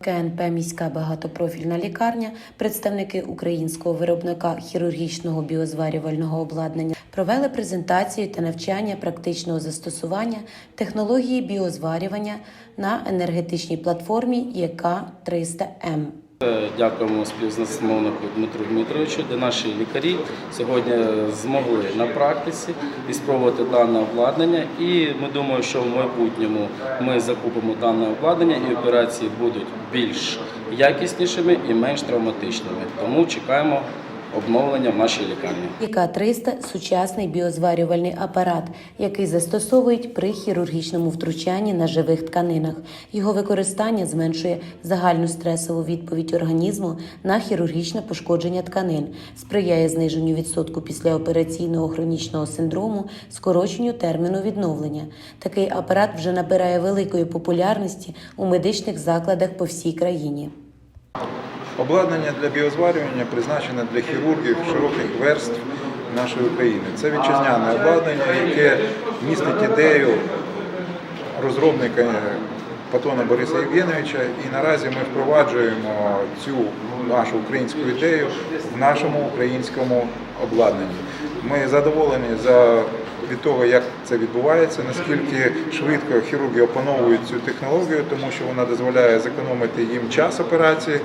КНП міська багатопрофільна лікарня, представники українського виробника хірургічного біозварювального обладнання провели презентацію та навчання практичного застосування технології біозварювання на енергетичній платформі ЄК 300 м Дякуємо співзасновнику Дмитру Дмитровичу, де наші лікарі сьогодні змогли на практиці і спробувати дане обладнання. І ми думаємо, що в майбутньому ми закупимо дане обладнання і операції будуть більш якіснішими і менш травматичними. Тому чекаємо обновлення в нашій лікарні. ЄК 300 сучасний біозварювальний апарат, який застосовують при хірургічному втручанні на живих тканинах. Його використання зменшує загальну стресову відповідь організму на хірургічне пошкодження тканин, сприяє зниженню відсотку післяопераційного хронічного синдрому, скороченню терміну відновлення. Такий апарат вже набирає великої популярності у медичних закладах по всій країні. Обладнання для біозварювання призначене для хірургів широких верств нашої України. Це вітчизняне обладнання, яке містить ідею розробника Патона Бориса Євгеновича. І наразі ми впроваджуємо цю нашу українську ідею в нашому українському обладнанні. Ми задоволені за від того, як це відбувається, наскільки швидко хірурги опановують цю технологію, тому що вона дозволяє зекономити їм час операції,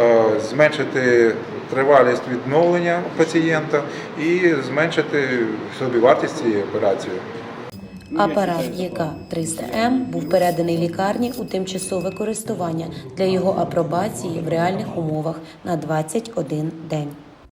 е, зменшити тривалість відновлення пацієнта і зменшити собівартість цієї операції. Апарат ЄК 300М був переданий лікарні у тимчасове користування для його апробації в реальних умовах на 21 день.